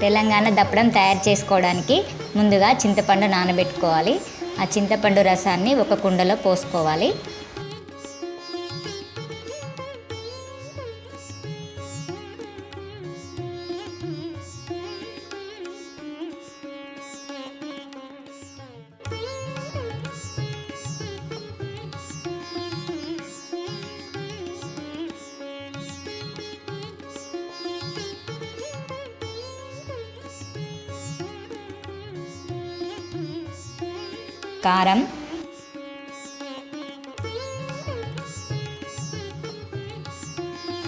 తెలంగాణ దప్పడం తయారు చేసుకోవడానికి ముందుగా చింతపండు నానబెట్టుకోవాలి. ఆ చింతపండు రసాన్ని ఒక కుండలో పోసుకోవాలి. కారం.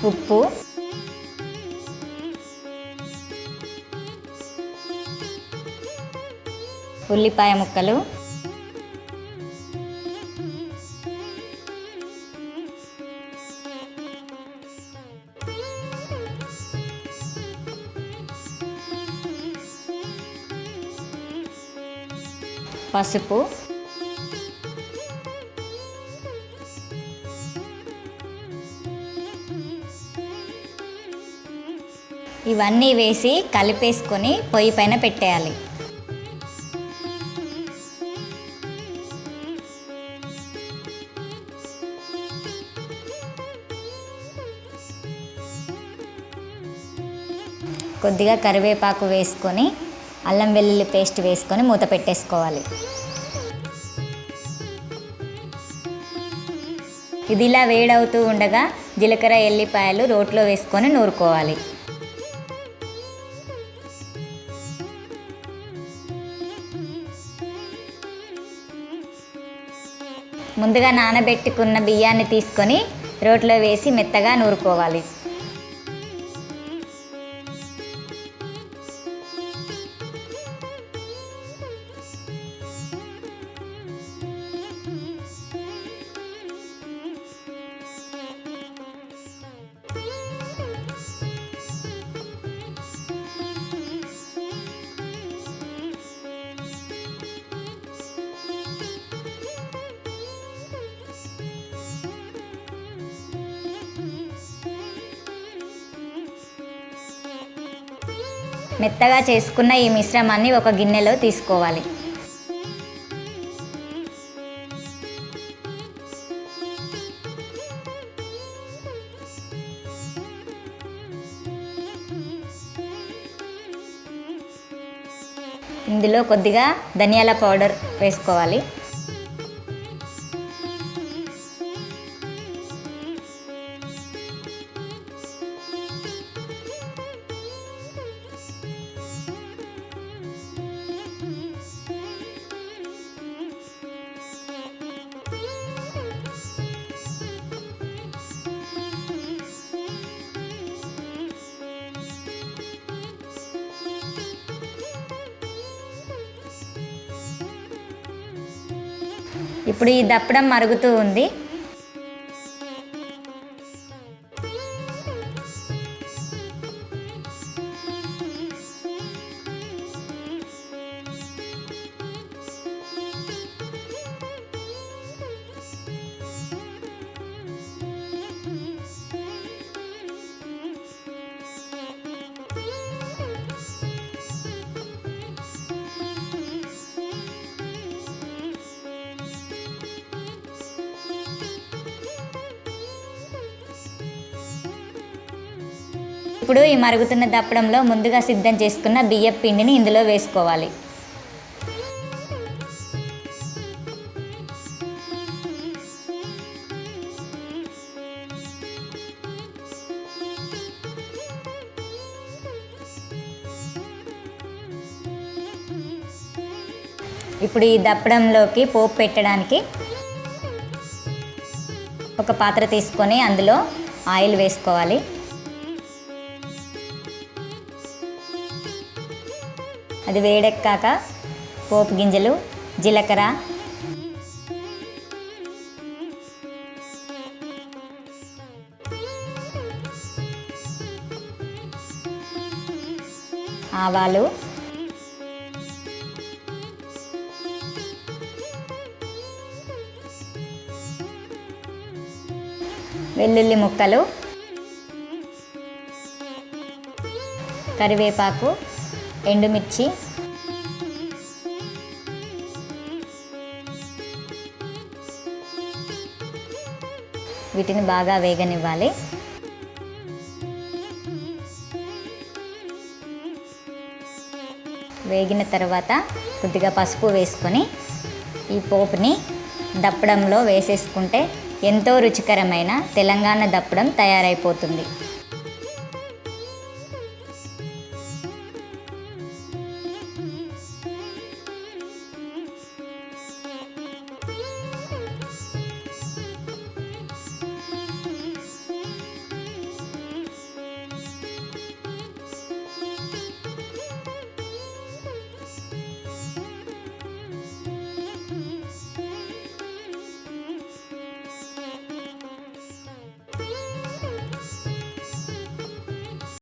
ఉప్పు. ఉల్లిపాయ ముక్కలు. పసుపు. ఇవన్నీ వేసి కలిపేసుకొని పొయ్యి పైన పెట్టేయాలి. కొద్దిగా కరివేపాకు వేసుకొని అల్లం వెల్లుల్లి పేస్ట్ వేసుకొని మూత పెట్టేసుకోవాలి. ఇది ఇలా వేడవుతూ ఉండగా జీలకర్ర ఎల్లిపాయలు రోట్లో వేసుకొని నూరుకోవాలి. ముందుగా నానబెట్టుకున్న బియ్యాన్ని తీసుకొని రోట్లో వేసి మెత్తగా నూరుకోవాలి. మెత్తగా చేసుకున్న ఈ మిశ్రమాన్ని ఒక గిన్నెలో తీసుకోవాలి. ఇందులో కొద్దిగా ధనియాల పౌడర్ వేసుకోవాలి. ఇప్పుడు ఈ దప్పడం మరుగుతూ ఉంది. ఇప్పుడు ఈ మరుగుతున్న దప్పడంలో ముందుగా సిద్ధం చేసుకున్న బియ్యం పిండిని ఇందులో వేసుకోవాలి. ఇప్పుడు ఈ దప్పడంలోకి పోపు పెట్టడానికి ఒక పాత్ర తీసుకొని అందులో ఆయిల్ వేసుకోవాలి. అది వేడెక్కాక పోపు గింజలు జీలకర్ర. ఆవాలు. వెల్లుల్లి ముక్కలు. కరివేపాకు. ఎండుమిర్చి. వీటిని బాగా వేగనివ్వాలి. వేగిన తర్వాత కొద్దిగా పసుపు వేసుకొని ఈ పోపుని దప్పడంలో వేసేసుకుంటే ఎంతో రుచికరమైన తెలంగాణ దప్పడం తయారైపోతుంది.